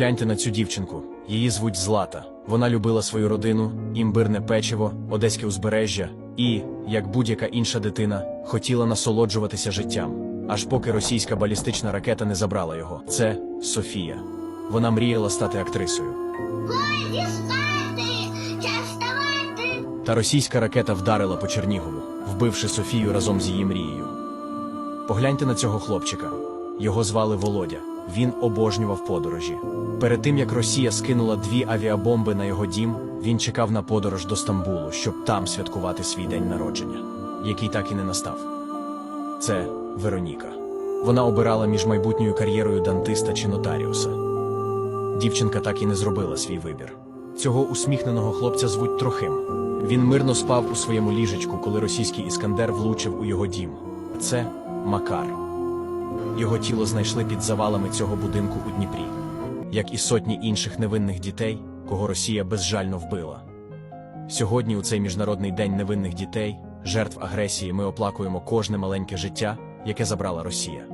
Гляньте на цю дівчинку. Її звуть Злата. Вона любила свою родину, імбирне печиво, одеське узбережжя і, як будь-яка інша дитина, хотіла насолоджуватися життям, аж поки російська балістична ракета не забрала його. Це Софія. Вона мріяла стати актрисою. Та російська ракета вдарила по Чернігову, вбивши Софію разом з її мрією. Погляньте на цього хлопчика. Його звали Володя. Він обожнював подорожі. Перед тим як Росія скинула дві авіабомби на його дім, він чекав на подорож до Стамбулу, щоб там святкувати свій день народження, який так і не настав. Це Вероніка. Вона обирала між майбутньою кар'єрою дантиста чи нотаріуса. Дівчинка так і не зробила свій вибір. Цього усміхненого хлопця звуть Трохим. Він мирно спав у своєму ліжечку, коли російський іскандер влучив у його дім. Це Макар. Його тіло знайшли під завалами цього будинку у Дніпрі, як і сотні інших невинних дітей, кого Росія безжально вбила. Сьогодні, у цей міжнародний день невинних дітей, жертв агресії, ми оплакуємо кожне маленьке життя, яке забрала Росія.